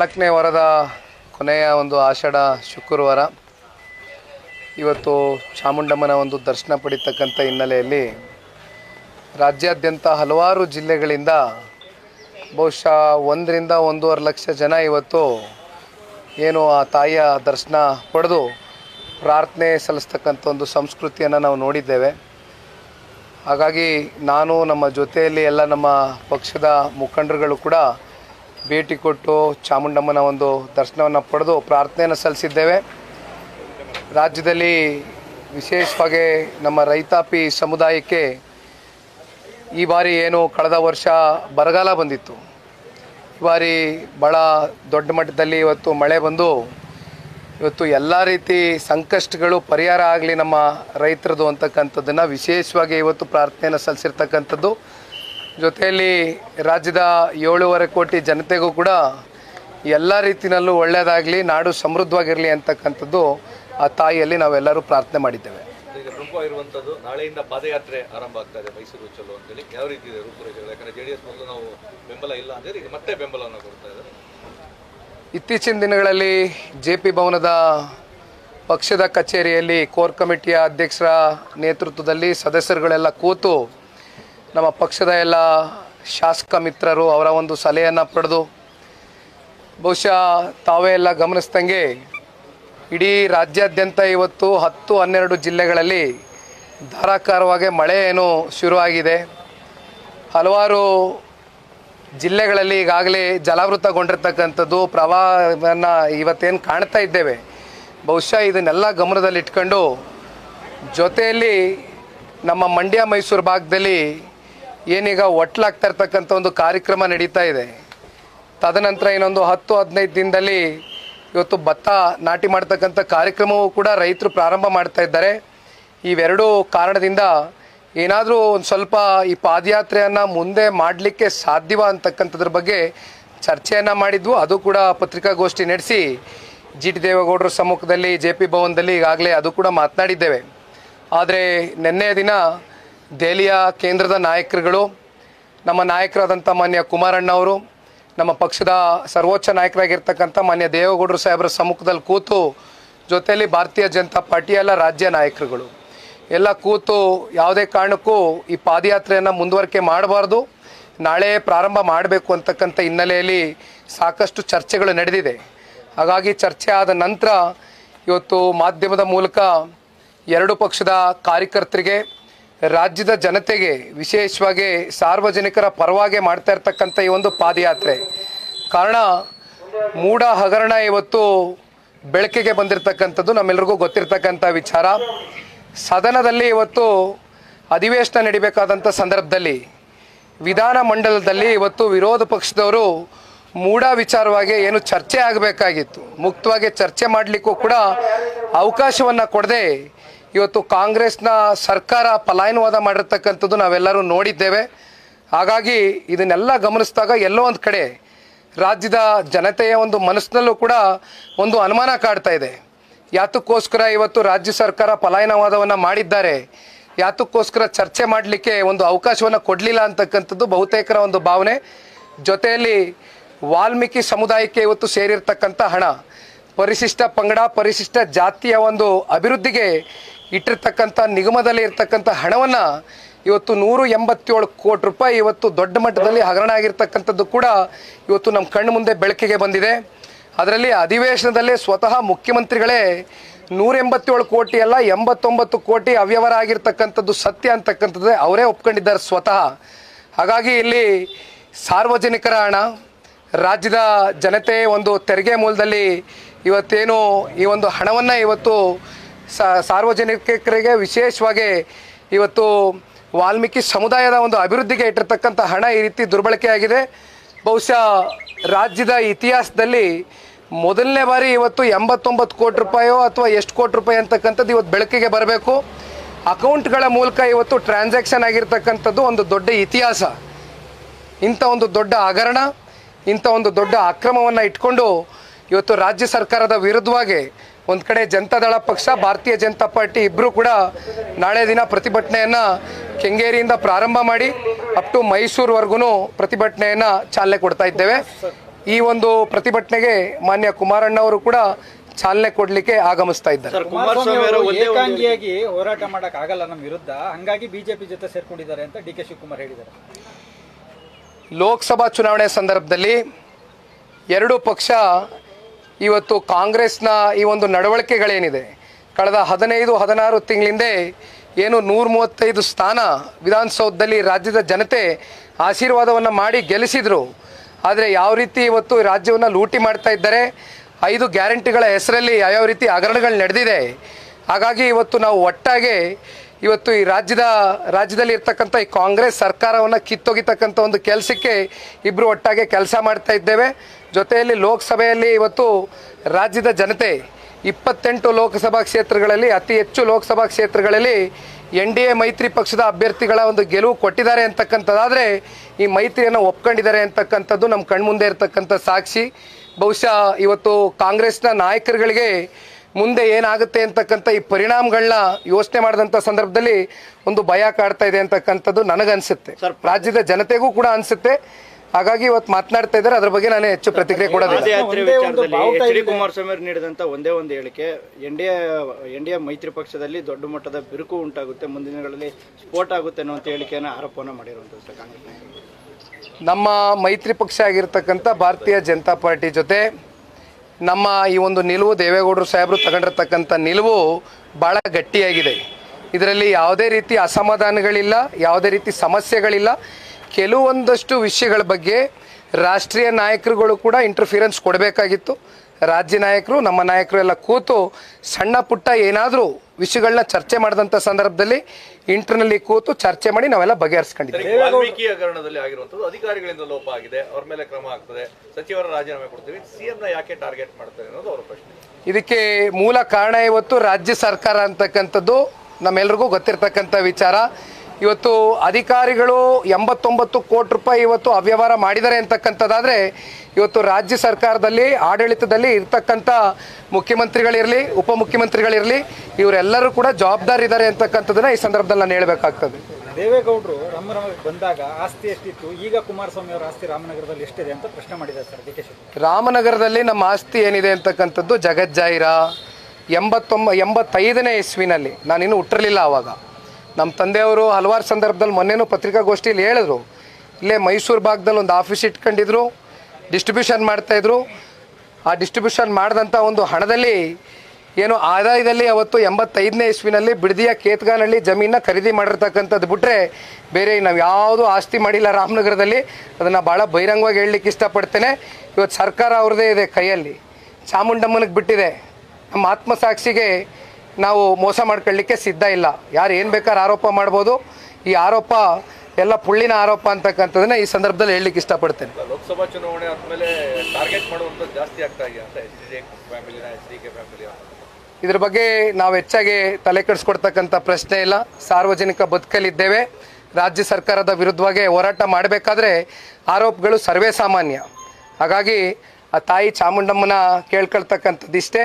ನಾಲ್ಕನೇ ವಾರದ ಕೊನೆಯ ಒಂದು ಆಷಾಢ ಶುಕ್ರವಾರ. ಇವತ್ತು ಚಾಮುಂಡಮ್ಮನ ಒಂದು ದರ್ಶನ ಪಡಿತಕ್ಕಂಥ ಹಿನ್ನೆಲೆಯಲ್ಲಿ ರಾಜ್ಯಾದ್ಯಂತ ಹಲವಾರು ಜಿಲ್ಲೆಗಳಿಂದ ಬಹುಶಃ ಒಂದರಿಂದ ಒಂದೂವರೆ ಲಕ್ಷ ಜನ ಇವತ್ತು ಏನು ಆ ತಾಯಿಯ ದರ್ಶನ ಪಡೆದು ಪ್ರಾರ್ಥನೆ ಸಲ್ಲಿಸ್ತಕ್ಕಂಥ ಒಂದು ಸಂಸ್ಕೃತಿಯನ್ನು ನಾವು ನೋಡಿದ್ದೇವೆ. ಹಾಗಾಗಿ ನಾನು ನಮ್ಮ ಜೊತೆಯಲ್ಲಿ ಎಲ್ಲ ನಮ್ಮ ಪಕ್ಷದ ಮುಖಂಡರುಗಳು ಕೂಡ ಭೇಟಿ ಕೊಟ್ಟು ಚಾಮುಂಡಮ್ಮನ ಒಂದು ದರ್ಶನವನ್ನು ಪಡೆದು ಪ್ರಾರ್ಥನೆಯನ್ನು ಸಲ್ಲಿಸಿದ್ದೇವೆ. ರಾಜ್ಯದಲ್ಲಿ ವಿಶೇಷವಾಗಿ ನಮ್ಮ ರೈತಾಪಿ ಸಮುದಾಯಕ್ಕೆ ಈ ಬಾರಿ ಏನು ಕಳೆದ ವರ್ಷ ಬರಗಾಲ ಬಂದಿತ್ತು. ಈ ಬಾರಿ ಭಾಳ ದೊಡ್ಡ ಮಟ್ಟದಲ್ಲಿ ಇವತ್ತು ಮಳೆ ಬಂದು ಇವತ್ತು ಎಲ್ಲ ರೀತಿ ಸಂಕಷ್ಟಗಳು ಪರಿಹಾರ ಆಗಲಿ ನಮ್ಮ ರೈತರದು ಅಂತಕ್ಕಂಥದ್ದನ್ನು ವಿಶೇಷವಾಗಿ ಇವತ್ತು ಪ್ರಾರ್ಥನೆಯನ್ನು ಸಲ್ಲಿಸಿರ್ತಕ್ಕಂಥದ್ದು. ಜೊತೆಯಲ್ಲಿ ರಾಜ್ಯದ ಏಳೂವರೆ ಕೋಟಿ ಜನತೆಗೂ ಕೂಡ ಎಲ್ಲ ರೀತಿಯಲ್ಲೂ ಒಳ್ಳೆಯದಾಗಲಿ ನಾಡು ಸಮೃದ್ಧವಾಗಿರಲಿ ಅಂತಕ್ಕಂಥದ್ದು ಆ ತಾಯಿಯಲ್ಲಿ ನಾವೆಲ್ಲರೂ ಪ್ರಾರ್ಥನೆ ಮಾಡಿದ್ದೇವೆ. ಪ್ರಮುಖವಾಗಿರುವಂಥದ್ದು ನಾಳೆಯಿಂದ ಪಾದಯಾತ್ರೆ ಆರಂಭ ಆಗ್ತಾ ಇದೆ ಮೈಸೂರು ಚಲೋ ಅಂತೇಳಿ. ಯಾವ ರೀತಿ ಇದೆ ರೂಪುರೇಷೆಗಳು ಯಾಕಂದ್ರೆ ಜೆ ಮೊದಲು ನಾವು ಬೆಂಬಲ ಇಲ್ಲ ಅಂತೇಳಿ ಈಗ ಮತ್ತೆ ಬೆಂಬಲವನ್ನು ಕೊಡ್ತಾ ಇದ್ದಾರೆ. ಇತ್ತೀಚಿನ ದಿನಗಳಲ್ಲಿ ಜೆ ಪಿ ಭವನದ ಪಕ್ಷದ ಕಚೇರಿಯಲ್ಲಿ ಕೋರ್ ಕಮಿಟಿಯ ಅಧ್ಯಕ್ಷರ ನೇತೃತ್ವದಲ್ಲಿ ಸದಸ್ಯರುಗಳೆಲ್ಲ ಕೂತು ನಮ್ಮ ಪಕ್ಷದ ಎಲ್ಲ ಶಾಸಕ ಮಿತ್ರರು ಅವರ ಒಂದು ಸಲಹೆಯನ್ನು ಪಡೆದು ಬಹುಶಃ ತಾವೇ ಎಲ್ಲ ಗಮನಿಸ್ದಂಗೆ ಇಡೀ ರಾಜ್ಯಾದ್ಯಂತ ಇವತ್ತು ಹತ್ತು ಹನ್ನೆರಡು ಜಿಲ್ಲೆಗಳಲ್ಲಿ ಧಾರಾಕಾರವಾಗಿ ಮಳೆ ಏನು ಶುರುವಾಗಿದೆ. ಹಲವಾರು ಜಿಲ್ಲೆಗಳಲ್ಲಿ ಈಗಾಗಲೇ ಜಲಾವೃತಗೊಂಡಿರ್ತಕ್ಕಂಥದ್ದು, ಪ್ರವಾಹವನ್ನು ಇವತ್ತೇನು ಕಾಣ್ತಾ ಇದ್ದೇವೆ. ಬಹುಶಃ ಇದನ್ನೆಲ್ಲ ಗಮನದಲ್ಲಿಟ್ಕೊಂಡು ಜೊತೆಯಲ್ಲಿ ನಮ್ಮ ಮಂಡ್ಯ ಮೈಸೂರು ಭಾಗದಲ್ಲಿ ಏನೀಗ ಒಟ್ಲಾಗ್ತಾ ಇರ್ತಕ್ಕಂಥ ಒಂದು ಕಾರ್ಯಕ್ರಮ ನಡೀತಾ ಇದೆ. ತದನಂತರ ಇನ್ನೊಂದು ಹತ್ತು, ಹದಿನೈದು ದಿನದಲ್ಲಿ ಇವತ್ತು ಭತ್ತ ನಾಟಿ ಮಾಡ್ತಕ್ಕಂಥ ಕಾರ್ಯಕ್ರಮವೂ ಕೂಡ ರೈತರು ಪ್ರಾರಂಭ ಮಾಡ್ತಾ ಇದ್ದಾರೆ. ಇವೆರಡೂ ಕಾರಣದಿಂದ ಏನಾದರೂ ಒಂದು ಸ್ವಲ್ಪ ಈ ಪಾದಯಾತ್ರೆಯನ್ನು ಮುಂದೆ ಮಾಡಲಿಕ್ಕೆ ಸಾಧ್ಯವ ಅಂತಕ್ಕಂಥದ್ರ ಬಗ್ಗೆ ಚರ್ಚೆಯನ್ನು ಮಾಡಿದ್ವು. ಅದು ಕೂಡ ಪತ್ರಿಕಾಗೋಷ್ಠಿ ನಡೆಸಿ ಜಿ ಟಿ ದೇವೇಗೌಡರ ಸಮ್ಮುಖದಲ್ಲಿ ಜೆ ಪಿ ಭವನದಲ್ಲಿ ಈಗಾಗಲೇ ಅದು ಕೂಡ ಮಾತನಾಡಿದ್ದೇವೆ. ಆದರೆ ನಿನ್ನೆಯ ದಿನ ದೆಹಲಿಯ ಕೇಂದ್ರದ ನಾಯಕರುಗಳು, ನಮ್ಮ ನಾಯಕರಾದಂಥ ಮಾನ್ಯ ಕುಮಾರಣ್ಣ ಅವರು ನಮ್ಮ ಪಕ್ಷದ ಸರ್ವೋಚ್ಚ ನಾಯಕರಾಗಿರ್ತಕ್ಕಂಥ ಮಾನ್ಯ ದೇವೇಗೌಡರು ಸಾಹೇಬರ ಸಮ್ಮುಖದಲ್ಲಿ ಕೂತು ಜೊತೆಯಲ್ಲಿ ಭಾರತೀಯ ಜನತಾ ಪಾರ್ಟಿಯ ಎಲ್ಲ ರಾಜ್ಯ ನಾಯಕರುಗಳು. ಎಲ್ಲ ಕೂತು ಯಾವುದೇ ಕಾರಣಕ್ಕೂ ಈ ಪಾದಯಾತ್ರೆಯನ್ನು ಮುಂದುವರಿಕೆ ಮಾಡಬಾರ್ದು. ನಾಳೆ ಪ್ರಾರಂಭ ಮಾಡಬೇಕು ಅಂತಕ್ಕಂಥ ಹಿನ್ನೆಲೆಯಲ್ಲಿ ಸಾಕಷ್ಟು ಚರ್ಚೆಗಳು ನಡೆದಿದೆ. ಹಾಗಾಗಿ ಚರ್ಚೆ ಆದ ನಂತರ ಇವತ್ತು ಮಾಧ್ಯಮದ ಮೂಲಕ ಎರಡು ಪಕ್ಷದ ಕಾರ್ಯಕರ್ತರಿಗೆ ರಾಜ್ಯದ ಜನತೆಗೆ, ವಿಶೇಷವಾಗಿ ಸಾರ್ವಜನಿಕರ ಪರವಾಗಿ ಮಾಡ್ತಾ ಇರ್ತಕ್ಕಂಥ ಈ ಒಂದು ಪಾದಯಾತ್ರೆ. ಕಾರಣ, ಮೂಢ ಹಗರಣ ಇವತ್ತು ಬೆಳಕಿಗೆ ಬಂದಿರತಕ್ಕಂಥದ್ದು, ನಮ್ಮೆಲ್ರಿಗೂ ಗೊತ್ತಿರತಕ್ಕಂಥ ವಿಚಾರ. ಸದನದಲ್ಲಿ ಇವತ್ತು ಅಧಿವೇಶನ ನಡಿಬೇಕಾದಂಥ ಸಂದರ್ಭದಲ್ಲಿ, ವಿಧಾನ ಮಂಡಲದಲ್ಲಿ ಇವತ್ತು ವಿರೋಧ ಪಕ್ಷದವರು ಮೂಢ ವಿಚಾರವಾಗಿ ಏನು ಚರ್ಚೆ ಆಗಬೇಕಾಗಿತ್ತು. ಮುಕ್ತವಾಗಿ ಚರ್ಚೆ ಮಾಡಲಿಕ್ಕೂ ಕೂಡ ಅವಕಾಶವನ್ನು ಕೊಡದೆ ಇವತ್ತು ಕಾಂಗ್ರೆಸ್ನ ಸರ್ಕಾರ ಪಲಾಯನವಾದ ಮಾಡಿರ್ತಕ್ಕಂಥದ್ದು ನಾವೆಲ್ಲರೂ ನೋಡಿದ್ದೇವೆ. ಹಾಗಾಗಿ ಇದನ್ನೆಲ್ಲ ಗಮನಿಸಿದಾಗ ಎಲ್ಲೋ ಒಂದು ಕಡೆ ರಾಜ್ಯದ ಜನತೆಯ ಒಂದು ಮನಸ್ಸಿನಲ್ಲೂ ಕೂಡ ಒಂದು ಅನುಮಾನ ಕಾಡ್ತಾ ಇದೆ. ಯಾತಕ್ಕೋಸ್ಕರ ಇವತ್ತು ರಾಜ್ಯ ಸರ್ಕಾರ ಪಲಾಯನವಾದವನ್ನು ಮಾಡಿದ್ದಾರೆ. ಯಾತಕ್ಕೋಸ್ಕರ ಚರ್ಚೆ ಮಾಡಲಿಕ್ಕೆ ಒಂದು ಅವಕಾಶವನ್ನು ಕೊಡಲಿಲ್ಲ ಅಂತಕ್ಕಂಥದ್ದು ಬಹುತೇಕರ ಒಂದು ಭಾವನೆ. ಜೊತೆಯಲ್ಲಿ ವಾಲ್ಮೀಕಿ ಸಮುದಾಯಕ್ಕೆ ಇವತ್ತು ಸೇರಿರ್ತಕ್ಕಂಥ ಹಣ, ಪರಿಶಿಷ್ಟ ಪಂಗಡ, ಪರಿಶಿಷ್ಟ ಜಾತಿಯ ಒಂದು ಅಭಿವೃದ್ಧಿಗೆ ಇಟ್ಟಿರ್ತಕ್ಕಂಥ ನಿಗಮದಲ್ಲಿ ಇರ್ತಕ್ಕಂಥ ಹಣವನ್ನು ಇವತ್ತು ನೂರು ಎಂಬತ್ತೇಳು ಕೋಟಿ ರೂಪಾಯಿ ಇವತ್ತು ದೊಡ್ಡ ಮಟ್ಟದಲ್ಲಿ ಹಗರಣ ಆಗಿರ್ತಕ್ಕಂಥದ್ದು ಕೂಡ ಇವತ್ತು ನಮ್ಮ ಕಣ್ಣು ಮುಂದೆ ಬೆಳಕಿಗೆ ಬಂದಿದೆ. ಅದರಲ್ಲಿ ಅಧಿವೇಶನದಲ್ಲೇ ಸ್ವತಃ ಮುಖ್ಯಮಂತ್ರಿಗಳೇ ನೂರ ಎಂಬತ್ತೇಳು ಕೋಟಿ ಅಲ್ಲ, ಎಂಬತ್ತೊಂಬತ್ತು ಕೋಟಿ ಅವ್ಯವಹಾರ ಆಗಿರ್ತಕ್ಕಂಥದ್ದು ಸತ್ಯ ಅಂತಕ್ಕಂಥದ್ದು ಅವರೇ ಒಪ್ಕೊಂಡಿದ್ದಾರೆ ಸ್ವತಃ. ಹಾಗಾಗಿ ಇಲ್ಲಿ ಸಾರ್ವಜನಿಕರ ಹಣ, ರಾಜ್ಯದ ಜನತೆ ಒಂದು ತೆರಿಗೆ ಮೂಲದಲ್ಲಿ ಇವತ್ತೇನು ಈ ಒಂದು ಹಣವನ್ನು ಇವತ್ತು ಸಾರ್ವಜನಿಕರಿಗೆ ವಿಶೇಷವಾಗಿ ಇವತ್ತು ವಾಲ್ಮೀಕಿ ಸಮುದಾಯದ ಒಂದು ಅಭಿವೃದ್ಧಿಗೆ ಇಟ್ಟಿರ್ತಕ್ಕಂಥ ಹಣ ಈ ರೀತಿ ದುರ್ಬಳಕೆಯಾಗಿದೆ. ಬಹುಶಃ ರಾಜ್ಯದ ಇತಿಹಾಸದಲ್ಲಿ ಮೊದಲನೇ ಬಾರಿ ಇವತ್ತು ಎಂಬತ್ತೊಂಬತ್ತು ಕೋಟಿ ರೂಪಾಯೋ ಅಥವಾ ಎಷ್ಟು ಕೋಟಿ ರೂಪಾಯಿ ಅಂತಕ್ಕಂಥದ್ದು ಇವತ್ತು ಬೆಳಕಿಗೆ ಬರಬೇಕು. ಅಕೌಂಟ್ಗಳ ಮೂಲಕ ಇವತ್ತು ಟ್ರಾನ್ಸಾಕ್ಷನ್ ಆಗಿರ್ತಕ್ಕಂಥದ್ದು ಒಂದು ದೊಡ್ಡ ಇತಿಹಾಸ. ಇಂಥ ಒಂದು ದೊಡ್ಡ ಹಗರಣ, ಇಂಥ ಒಂದು ದೊಡ್ಡ ಅಕ್ರಮವನ್ನು ಇಟ್ಕೊಂಡು ಇವತ್ತು ರಾಜ್ಯ ಸರ್ಕಾರದ ವಿರುದ್ಧವಾಗಿ ಒಂದು ಕಡೆ ಜನತಾದಳ ಪಕ್ಷ ಭಾರತೀಯ ಜನತಾ ಪಾರ್ಟಿ ಇಬ್ಬರು ಕೂಡ ನಾಳೆ ದಿನ ಪ್ರತಿಭಟನೆಯನ್ನು ಕೆಂಗೇರಿಯಿಂದ ಪ್ರಾರಂಭ ಮಾಡಿ ಅಪ್ ಟು ಮೈಸೂರುವರೆಗೂ ಪ್ರತಿಭಟನೆಯನ್ನು ಚಾಲನೆ ಕೊಡ್ತಾ ಇದ್ದೇವೆ. ಈ ಒಂದು ಪ್ರತಿಭಟನೆಗೆ ಮಾನ್ಯ ಕುಮಾರಣ್ಣ ಅವರು ಕೂಡ ಚಾಲನೆ ಕೊಡಲಿಕ್ಕೆ ಆಗಮಿಸ್ತಾ ಇದ್ದಾರೆ. ಸರ್ ಕುಮಾರಸ್ವಾಮಿ ಅವರು ಏಕಾಂಗಿಯಾಗಿ ಹೋರಾಟ ಮಾಡಕ್ ಆಗಲ್ಲ ನಮ್ಮ ವಿರುದ್ಧ. ಹಂಗಾಗಿ ಬಿಜೆಪಿ ಜೊತೆ ಸೇರ್ಕೊಂಡಿದ್ದಾರೆ ಅಂತ ಡಿ ಕೆ ಶಿವಕುಮಾರ್ ಹೇಳಿದ್ದಾರೆ. ಲೋಕಸಭಾ ಚುನಾವಣೆ ಸಂದರ್ಭದಲ್ಲಿ ಎರಡು ಪಕ್ಷ ಇವತ್ತು ಕಾಂಗ್ರೆಸ್ನ ಈ ಒಂದು ನಡವಳಿಕೆಗಳೇನಿದೆ, ಕಳೆದ ಹದಿನೈದು, ಹದಿನಾರು ತಿಂಗಳಿಂದೆ ಏನು ನೂರ ಮೂವತ್ತೈದು ಸ್ಥಾನ ವಿಧಾನಸೌಧದಲ್ಲಿ ರಾಜ್ಯದ ಜನತೆ ಆಶೀರ್ವಾದವನ್ನು ಮಾಡಿ ಗೆಲ್ಲಿಸಿದರು. ಆದರೆ ಯಾವ ರೀತಿ ಇವತ್ತು ರಾಜ್ಯವನ್ನು ಲೂಟಿ ಮಾಡ್ತಾ ಇದ್ದಾರೆ, ಐದು ಗ್ಯಾರಂಟಿಗಳ ಹೆಸರಲ್ಲಿ ಯಾವ್ಯಾವ ರೀತಿ ಹಗರಣಗಳು ನಡೆದಿದೆ, ಹಾಗಾಗಿ ಇವತ್ತು ನಾವು ಒಟ್ಟಾಗಿ ಇವತ್ತು ಈ ರಾಜ್ಯದ, ರಾಜ್ಯದಲ್ಲಿ ಇರ್ತಕ್ಕಂಥ ಈ ಕಾಂಗ್ರೆಸ್ ಸರ್ಕಾರವನ್ನು ಕಿತ್ತೊಗಿತಕ್ಕಂಥ ಒಂದು ಕೆಲಸಕ್ಕೆ ಇಬ್ಬರು ಒಟ್ಟಾಗಿ ಕೆಲಸ ಮಾಡ್ತಾ ಇದ್ದೇವೆ. ಜೊತೆಯಲ್ಲಿ ಲೋಕಸಭೆಯಲ್ಲಿ ಇವತ್ತು ರಾಜ್ಯದ ಜನತೆ ಇಪ್ಪತ್ತೆಂಟು ಲೋಕಸಭಾ ಕ್ಷೇತ್ರಗಳಲ್ಲಿ, ಅತಿ ಹೆಚ್ಚು ಲೋಕಸಭಾ ಕ್ಷೇತ್ರಗಳಲ್ಲಿ ಎನ್ ಡಿ ಎ ಮೈತ್ರಿ ಪಕ್ಷದ ಅಭ್ಯರ್ಥಿಗಳ ಒಂದು ಗೆಲುವು ಕೊಟ್ಟಿದ್ದಾರೆ ಅಂತಕ್ಕಂಥದ್ದಾದರೆ ಈ ಮೈತ್ರಿಯನ್ನು ಒಪ್ಕೊಂಡಿದ್ದಾರೆ ಅಂತಕ್ಕಂಥದ್ದು ನಮ್ಮ ಕಣ್ಮುಂದೆ ಇರತಕ್ಕಂಥ ಸಾಕ್ಷಿ. ಬಹುಶಃ ಇವತ್ತು ಕಾಂಗ್ರೆಸ್ನ ನಾಯಕರುಗಳಿಗೆ ಮುಂದೆ ಏನಾಗುತ್ತೆ ಅಂತಕ್ಕಂಥ ಈ ಪರಿಣಾಮಗಳನ್ನ ಯೋಚನೆ ಮಾಡಿದಂಥ ಸಂದರ್ಭದಲ್ಲಿ ಒಂದು ಭಯ ಕಾಡ್ತಾ ಇದೆ ಅಂತಕ್ಕಂಥದ್ದು ನನಗನ್ಸುತ್ತೆ. ರಾಜ್ಯದ ಜನತೆಗೂ ಕೂಡ ಅನ್ಸುತ್ತೆ. ಹಾಗಾಗಿ ಇವತ್ತು ಮಾತನಾಡ್ತಾ ಇದ್ದಾರೆ. ಅದ್ರ ಬಗ್ಗೆ ನಾನು ಹೆಚ್ಚು ಪ್ರತಿಕ್ರಿಯೆ ಕೊಡೋದಿಲ್ಲ. ಕುಮಾರಸ್ವಾಮಿ ಅವರು ನೀಡಿದಂತ ಒಂದೇ ಒಂದು ಹೇಳಿಕೆ N D N D A ಮೈತ್ರಿ ಪಕ್ಷದಲ್ಲಿ ದೊಡ್ಡ ಮಟ್ಟದ ಬಿರುಕು ಉಂಟಾಗುತ್ತೆ ಮುಂದಿನ ದಿನಗಳಲ್ಲಿ ಸ್ಫೋಟ ಆಗುತ್ತೆ ಅನ್ನುವಂತ ಹೇಳಿಕೆಯನ್ನು ಆರೋಪವನ್ನು ಮಾಡಿರುವಂಥದ್ದು ಕಾಂಗ್ರೆಸ್. ನಮ್ಮ ಮೈತ್ರಿ ಪಕ್ಷ ಆಗಿರ್ತಕ್ಕಂಥ ಭಾರತೀಯ ಜನತಾ ಪಾರ್ಟಿ ಜೊತೆ ನಮ್ಮ ಈ ಒಂದು ನಿಲುವು ದೇವೇಗೌಡರು ಸಾಹೇಬರು ತಗೊಂಡಿರ್ತಕ್ಕಂಥ ನಿಲುವು ಭಾಳ ಗಟ್ಟಿಯಾಗಿದೆ. ಇದರಲ್ಲಿ ಯಾವುದೇ ರೀತಿ ಅಸಮಾಧಾನಗಳಿಲ್ಲ, ಯಾವುದೇ ರೀತಿ ಸಮಸ್ಯೆಗಳಿಲ್ಲ. ಕೆಲವೊಂದಷ್ಟು ವಿಷಯಗಳ ಬಗ್ಗೆ ರಾಷ್ಟ್ರೀಯ ನಾಯಕರುಗಳು ಕೂಡ ಇಂಟರ್ಫಿರೆನ್ಸ್ ಕೊಡಬೇಕಾಗಿತ್ತು. ರಾಜ್ಯ ನಾಯಕರು ನಮ್ಮ ನಾಯಕರು ಎಲ್ಲ ಕೂತು ಸಣ್ಣ ಪುಟ್ಟ ಏನಾದರೂ ವಿಷಯಗಳನ್ನ ಚರ್ಚೆ ಮಾಡಿದಂಥ ಸಂದರ್ಭದಲ್ಲಿ ಇಂಟರ್ನಲ್ಲಿ ಕೂತು ಚರ್ಚೆ ಮಾಡಿ ನಾವೆಲ್ಲ ಬಗೆಹರಿಸ್ಕೊಂಡಿದ್ದೀವಿ. ಸರಿ, ವಾಲ್ಮೀಕಿ ಹಗರಣದಲ್ಲಿ ಆಗಿರುವಂತದ್ದು ಅಧಿಕಾರಿಗಳಿಂದ ಲೋಪ ಆಗಿದೆ ಅವ್ರ ಮೇಲೆ ಕ್ರಮ ಆಗ್ತದೆ ಸಚಿವರ ರಾಜೀನಾಮೆ ಕೊಡ್ತೀವಿ ಸಿಎಂ ನ ಯಾಕೆ ಟಾರ್ಗೆಟ್ ಮಾಡ್ತಾರೆ ಅನ್ನೋದು ಅವರ ಪ್ರಶ್ನೆ. ಇದಕ್ಕೆ ಮೂಲ ಕಾರಣ ಇವತ್ತು ರಾಜ್ಯ ಸರ್ಕಾರ ಅಂತಕ್ಕಂಥದ್ದು ನಮ್ಮೆಲ್ರಿಗೂ ಗೊತ್ತಿರತಕ್ಕಂಥ ವಿಚಾರ. ಇವತ್ತು ಅಧಿಕಾರಿಗಳು ಎಂಬತ್ತೊಂಬತ್ತು ಕೋಟಿ ರೂಪಾಯಿ ಇವತ್ತು ಅವ್ಯವಹಾರ ಮಾಡಿದ್ದಾರೆ ಅಂತಕ್ಕಂಥದ್ದಾದರೆ ಇವತ್ತು ರಾಜ್ಯ ಸರ್ಕಾರದಲ್ಲಿ ಆಡಳಿತದಲ್ಲಿ ಇರ್ತಕ್ಕಂಥ ಮುಖ್ಯಮಂತ್ರಿಗಳಿರಲಿ ಉಪಮುಖ್ಯಮಂತ್ರಿಗಳಿರಲಿ ಇವರೆಲ್ಲರೂ ಕೂಡ ಜವಾಬ್ದಾರಿದ್ದಾರೆ ಅಂತಕ್ಕಂಥದ್ದನ್ನು ಈ ಸಂದರ್ಭದಲ್ಲಿ ನಾನು ಹೇಳಬೇಕಾಗ್ತದೆ. ದೇವೇಗೌಡರು ರಾಮನಗರಕ್ಕೆ ಬಂದಾಗ ಆಸ್ತಿ ಎಷ್ಟಿತ್ತು? ಈಗ ಕುಮಾರಸ್ವಾಮಿ ಅವರ ಆಸ್ತಿ ರಾಮನಗರದಲ್ಲಿ ಎಷ್ಟಿದೆ ಅಂತ ಪ್ರಶ್ನೆ ಮಾಡಿದ್ದಾರೆ ಸರ್ ಡಿ ಕೆ ರಾಮನಗರದಲ್ಲಿ ನಮ್ಮ ಆಸ್ತಿ ಏನಿದೆ ಅಂತಕ್ಕಂಥದ್ದು ಜಗಜ್ಜಾಹಿರ ಎಂಬತ್ತೊಂಬ ಎಂಬತ್ತೈದನೇ ಇಸ್ವಿನಲ್ಲಿ. ನಾನಿನ್ನೂ ಹುಟ್ಟಿರಲಿಲ್ಲ ಆವಾಗ. ನಮ್ಮ ತಂದೆಯವರು ಹಲವಾರು ಸಂದರ್ಭದಲ್ಲಿ ಮೊನ್ನೆನೂ ಪತ್ರಿಕಾಗೋಷ್ಠಿಯಲ್ಲಿ ಹೇಳಿದ್ರು. ಇಲ್ಲೇ ಮೈಸೂರು ಭಾಗದಲ್ಲಿ ಒಂದು ಆಫೀಸ್ ಇಟ್ಕೊಂಡಿದ್ರು ಡಿಸ್ಟ್ರಿಬ್ಯೂಷನ್ ಮಾಡ್ತಾಯಿದ್ರು ಆ ಡಿಸ್ಟ್ರಿಬ್ಯೂಷನ್ ಮಾಡಿದಂಥ ಒಂದು ಹಣದಲ್ಲಿ ಏನು ಆದಾಯದಲ್ಲಿ ಅವತ್ತು ಎಂಬತ್ತೈದನೇ ಇಸ್ವಿನಲ್ಲಿ ಬಿಡದಿಯ ಕೇತ್ಗಾನಹಳ್ಳಿ ಜಮೀನನ್ನ ಖರೀದಿ ಮಾಡಿರ್ತಕ್ಕಂಥದ್ದು ಬಿಟ್ಟರೆ ಬೇರೆ ನಾವು ಯಾವುದೂ ಆಸ್ತಿ ಮಾಡಿಲ್ಲ ರಾಮನಗರದಲ್ಲಿ. ಅದನ್ನು ಭಾಳ ಬಹಿರಂಗವಾಗಿ ಹೇಳಲಿಕ್ಕೆ ಇಷ್ಟಪಡ್ತೇನೆ. ಇವತ್ತು ಸರ್ಕಾರ ಅವ್ರದ್ದೇ ಇದೆ ಕೈಯಲ್ಲಿ. ಚಾಮುಂಡಮ್ಮನಿಗೆ ಬಿಟ್ಟಿದೆ. ನಮ್ಮ ಆತ್ಮಸಾಕ್ಷಿಗೆ ನಾವು ಮೋಸ ಮಾಡ್ಕೊಳ್ಳಿಕ್ಕೆ ಸಿದ್ಧ ಇಲ್ಲ. ಯಾರು ಏನು ಬೇಕಾದ್ರೆ ಆರೋಪ ಮಾಡ್ಬೋದು. ಈ ಆರೋಪ ಎಲ್ಲ ಪುಳ್ಳಿನ ಆರೋಪ ಅಂತಕ್ಕಂಥದ್ದನ್ನ ಈ ಸಂದರ್ಭದಲ್ಲಿ ಹೇಳಲಿಕ್ಕೆ ಇಷ್ಟಪಡ್ತೇನೆ. ಲೋಕಸಭಾ ಚುನಾವಣೆ ಆದಮೇಲೆ ಟಾರ್ಗೆಟ್ ಮಾಡುವಂಥದ್ದು ಜಾಸ್ತಿ ಆಗ್ತಾ ಫ್ಯಾಮಿಲಿ ಇದ್ರ ಬಗ್ಗೆ ನಾವು ಹೆಚ್ಚಾಗಿ ತಲೆ ಕೆಡಿಸ್ಕೊಡ್ತಕ್ಕಂಥ ಪ್ರಶ್ನೆ ಇಲ್ಲ. ಸಾರ್ವಜನಿಕ ಬದುಕಲಿದ್ದೇವೆ ರಾಜ್ಯ ಸರ್ಕಾರದ ವಿರುದ್ಧವಾಗಿ ಹೋರಾಟ ಮಾಡಬೇಕಾದ್ರೆ ಆರೋಪಗಳು ಸರ್ವೇ ಸಾಮಾನ್ಯ. ಹಾಗಾಗಿ ಆ ತಾಯಿ ಚಾಮುಂಡಮ್ಮನ ಕೇಳ್ಕೊಳ್ತಕ್ಕಂಥದ್ದಿಷ್ಟೇ.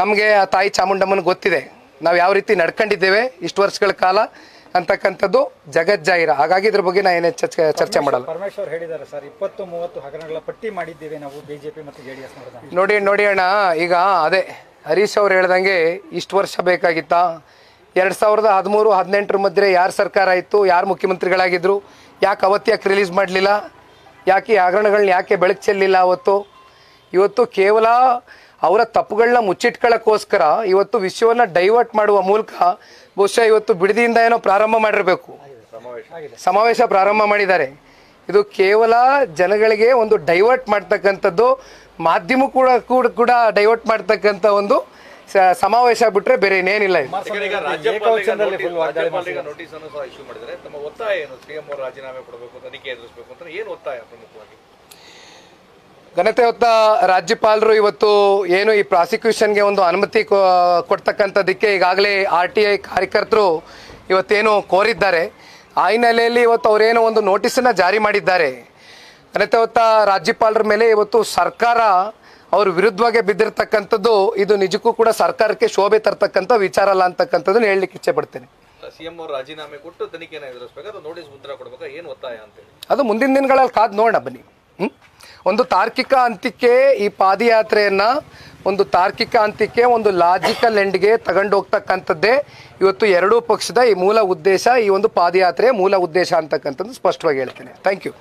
ನಮಗೆ ಆ ತಾಯಿ ಚಾಮುಂಡಮ್ಮನ ಗೊತ್ತಿದೆ. ನಾವು ಯಾವ ರೀತಿ ನಡ್ಕೊಂಡಿದ್ದೇವೆ ಇಷ್ಟು ವರ್ಷಗಳ ಕಾಲ ಅಂತಕ್ಕಂಥದ್ದು ಜಗಜ್ಜಾಹಿರ ಹಾಗಾಗಿ ಇದ್ರ ಬಗ್ಗೆ ನಾ ಏನೇ ಚರ್ಚೆ ಚರ್ಚೆ ಮಾಡಲ್ಲ. ಪರಮೇಶ್ವರ್ ಹೇಳಿದ್ದಾರೆ ಸರ್ ಇಪ್ಪತ್ತು ಮೂವತ್ತು ಹಗರಣಗಳ ಪಟ್ಟಿ ಮಾಡಿದ್ದೇವೆ ನಾವು ಬಿಜೆಪಿ ಮತ್ತು ಜೆಡಿಎಸ್ ಎಸ್ ನೋಡಿ ನೋಡಿ ಅಣ್ಣ ಈಗ ಅದೇ ಹರೀಶ್ ಅವ್ರು ಹೇಳ್ದಂಗೆ ಇಷ್ಟು ವರ್ಷ ಬೇಕಾಗಿತ್ತಾ? ಎರಡು ಸಾವಿರದ ಹದಿಮೂರು ಹದಿನೆಂಟರ ಮಧ್ಯೆ ಯಾರು ಸರ್ಕಾರ ಇತ್ತು ಯಾರು ಮುಖ್ಯಮಂತ್ರಿಗಳಾಗಿದ್ದರು ಯಾಕೆ ಅವತ್ತು ಯಾಕೆ ರಿಲೀಸ್ ಮಾಡಲಿಲ್ಲ? ಯಾಕೆ ಈ ಹಗರಣಗಳನ್ನ ಯಾಕೆ ಬೆಳಕು ಚೆಲ್ಲಿಲ್ಲ ಅವತ್ತು? ಇವತ್ತು ಕೇವಲ ಅವರ ತಪ್ಪುಗಳನ್ನ ಮುಚ್ಚಿಟ್ಕೊಳ್ಳೋಕ್ಕೋಸ್ಕರ ಇವತ್ತು ವಿಷಯವನ್ನು ಡೈವರ್ಟ್ ಮಾಡುವ ಮೂಲಕ ಬಹುಶಃ ಇವತ್ತು ಬಿಡದಿಯಿಂದ ಏನೋ ಪ್ರಾರಂಭ ಮಾಡಿರಬೇಕು. ಸಮಾವೇಶ ಪ್ರಾರಂಭ ಮಾಡಿದ್ದಾರೆ. ಇದು ಕೇವಲ ಜನಗಳಿಗೆ ಒಂದು ಡೈವರ್ಟ್ ಮಾಡ್ತಕ್ಕಂಥದ್ದು ಮಾಧ್ಯಮ ಕೂಡ ಕೂಡ ಕೂಡ ಡೈವರ್ಟ್ ಮಾಡ್ತಕ್ಕಂಥ ಒಂದು ಸಮಾವೇಶ ಬಿಟ್ರೆ ಬೇರೆ ಇನ್ನೇನಿಲ್ಲ ರಾಜ್ಯಪಾಲರಿಗೆ ಒತ್ತಾಯ ಏನು? ಸಿಎಂ ಅವರು ರಾಜೀನಾಮೆ ಕೊಡಬೇಕು ತನಿಖೆ ಎದುರಿಸಬೇಕು ಅಂತ ಏನು ಒತ್ತಾಯ ಪ್ರಮುಖವಾಗಿ ಘನತೆ ಹೊತ್ತ ರಾಜ್ಯಪಾಲರು ಇವತ್ತು ಏನು ಈ ಪ್ರಾಸಿಕ್ಯೂಷನ್ಗೆ ಒಂದು ಅನುಮತಿ ಕೊಡ್ತಕ್ಕಂಥದ್ದಕ್ಕೆ ಈಗಾಗಲೇ ಆರ್ ಟಿ ಐ ಕಾರ್ಯಕರ್ತರು ಇವತ್ತೇನು ಕೋರಿದ್ದಾರೆ. ಆ ಹಿನ್ನೆಲೆಯಲ್ಲಿ ಇವತ್ತು ಅವರೇನೋ ಒಂದು ನೋಟಿಸನ್ನು ಜಾರಿ ಮಾಡಿದ್ದಾರೆ. ಘನತೆ ಹೊತ್ತ ರಾಜ್ಯಪಾಲರ ಮೇಲೆ ಇವತ್ತು ಸರ್ಕಾರ ಅವ್ರ ವಿರುದ್ಧವಾಗಿ ಬಿದ್ದಿರ್ತಕ್ಕಂಥದ್ದು ಇದು ನಿಜಕ್ಕೂ ಕೂಡ ಸರ್ಕಾರಕ್ಕೆ ಶೋಭೆ ತರ್ತಕ್ಕಂಥ ವಿಚಾರ ಅಲ್ಲ ಅಂತಕ್ಕಂಥದ್ದನ್ನು ಹೇಳಲಿಕ್ಕೆ ಇಚ್ಛೆ ಪಡ್ತೇನೆ. ಸಿಎಂ ಅವರು ರಾಜೀನಾಮೆ ಕೊಟ್ಟು ತನಿಖೆನ ಎದುರಿಸಬೇಕು ಅಥವಾ ನೋಟಿಸ್ ಉತ್ತರ ಕೊಡಬೇಕಾ ಏನು ಒತ್ತಾಯ ಅಂತೇಳಿ? ಅದು ಮುಂದಿನ ದಿನಗಳಲ್ಲಿ ಕಾದು ನೋಡೋಣ ಬನ್ನಿ. ಹ್ಮ್? ಒಂದು ತಾರ್ಕಿಕ ಅಂತ್ಯಕ್ಕೆ ಈ ಪಾದಯಾತ್ರೆಯನ್ನು, ಒಂದು ತಾರ್ಕಿಕ ಅಂತ್ಯಕ್ಕೆ ಒಂದು ಲಾಜಿಕಲ್ ಎಂಡ್ಗೆ ತಗೊಂಡು ಹೋಗ್ತಕ್ಕಂಥದ್ದೇ ಇವತ್ತು ಎರಡೂ ಪಕ್ಷದ ಈ ಮೂಲ ಉದ್ದೇಶ, ಈ ಒಂದು ಪಾದಯಾತ್ರೆಯ ಮೂಲ ಉದ್ದೇಶ ಅಂತಕ್ಕಂಥದ್ದು ಸ್ಪಷ್ಟವಾಗಿ ಹೇಳ್ತೇನೆ. Thank you